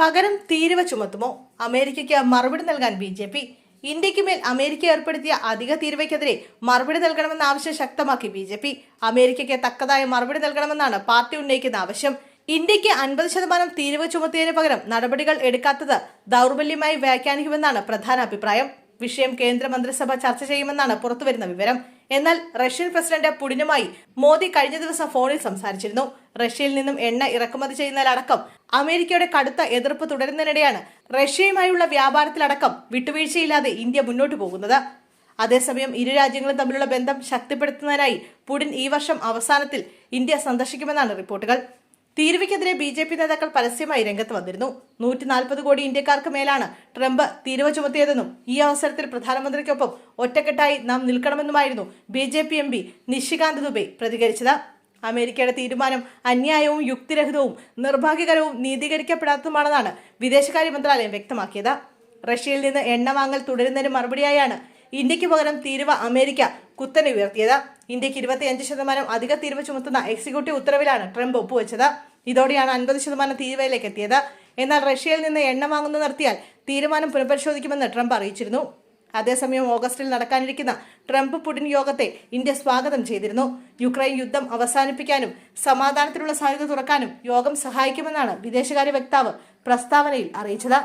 പകരം തീരുവ ചുമത്തുമോ? അമേരിക്കയ്ക്ക് മറുപടി നൽകാൻ ബി ജെ പി. ഇന്ത്യയ്ക്ക് മേൽ അമേരിക്ക ഏർപ്പെടുത്തിയ അധിക തീരുവയ്ക്കെതിരെ മറുപടി നൽകണമെന്ന ആവശ്യം ശക്തമാക്കി ബി ജെ പി. അമേരിക്കയ്ക്ക് തക്കതായ മറുപടി നൽകണമെന്നാണ് പാർട്ടി ഉന്നയിക്കുന്ന ആവശ്യം. ഇന്ത്യയ്ക്ക് അൻപത് ശതമാനം തീരുവ ചുമത്തിയതിനു പകരം നടപടികൾ എടുക്കാത്തത് ദൗർബല്യമായി വ്യാഖ്യാനിക്കുമെന്നാണ് പ്രധാന അഭിപ്രായം. വിഷയം കേന്ദ്ര മന്ത്രിസഭ ചർച്ച ചെയ്യുമെന്നാണ് പുറത്തുവരുന്ന വിവരം. എന്നാൽ റഷ്യൻ പ്രസിഡന്റ് പുടിനുമായി മോദി കഴിഞ്ഞ ദിവസം ഫോണിൽ സംസാരിച്ചിരുന്നു. റഷ്യയിൽ നിന്നും എണ്ണ ഇറക്കുമതി ചെയ്യുന്നതിലടക്കം അമേരിക്കയുടെ കടുത്ത എതിർപ്പ് തുടരുന്നതിനിടെയാണ് റഷ്യയുമായുള്ള വ്യാപാരത്തിലടക്കം വിട്ടുവീഴ്ചയില്ലാതെ ഇന്ത്യ മുന്നോട്ടു പോകുന്നത്. അതേസമയം ഇരു രാജ്യങ്ങളും തമ്മിലുള്ള ബന്ധം ശക്തിപ്പെടുത്തുന്നതിനായി പുടിൻ ഈ വർഷം അവസാനത്തിൽ ഇന്ത്യ സന്ദർശിക്കുമെന്നാണ് റിപ്പോർട്ടുകൾ. തീരുവയ്ക്കെതിരെ ബി ജെ പി നേതാക്കൾ പരസ്യമായി രംഗത്ത് വന്നിരുന്നു. നൂറ്റി നാൽപ്പത് കോടി ഇന്ത്യക്കാർക്ക് മേലാണ് ട്രംപ് തീരുവ ചുമത്തിയതെന്നും ഈ അവസരത്തിൽ പ്രധാനമന്ത്രിക്കൊപ്പം ഒറ്റക്കെട്ടായി നാം നിൽക്കണമെന്നുമായിരുന്നു B J P M P Nishikant Dubey പ്രതികരിച്ചത്. അമേരിക്കയുടെ തീരുമാനം അന്യായവും യുക്തിരഹിതവും നിർഭാഗ്യകരവും നീതീകരിക്കപ്പെടാത്തതുമാണെന്നാണ് വിദേശകാര്യ മന്ത്രാലയം വ്യക്തമാക്കിയത്. റഷ്യയിൽ നിന്ന് എണ്ണ വാങ്ങൽ തുടരുന്നതിന് മറുപടിയായാണ് ഇന്ത്യയ്ക്ക് പകരം തീരുവ അമേരിക്ക കുത്തനെ ഉയർത്തിയത്. ഇന്ത്യയ്ക്ക് ഇരുപത്തിയഞ്ച് ശതമാനം അധിക തീരുവ ചുമത്തുന്ന എക്സിക്യൂട്ടീവ് ഉത്തരവിലാണ് ട്രംപ് ഒപ്പുവെച്ചത്. ഇതോടെയാണ് അൻപത് ശതമാനം തീരുവയിലേക്ക് എത്തിയത്. എന്നാൽ റഷ്യയിൽ നിന്ന് എണ്ണ വാങ്ങുന്നത് നിർത്തിയാൽ തീരുമാനം പുനഃപരിശോധിക്കുമെന്ന് ട്രംപ് അറിയിച്ചിരുന്നു. അതേസമയം ഓഗസ്റ്റിൽ നടക്കാനിരിക്കുന്ന ട്രംപ് പുടിൻ യോഗത്തെ ഇന്ത്യ സ്വാഗതം ചെയ്തിരുന്നു. യുക്രൈൻ യുദ്ധം അവസാനിപ്പിക്കാനും സമാധാനത്തിനുള്ള സാധ്യത തുറക്കാനും യോഗം സഹായിക്കുമെന്നാണ് വിദേശകാര്യ വക്താവ് പ്രസ്താവനയിൽ അറിയിച്ചത്.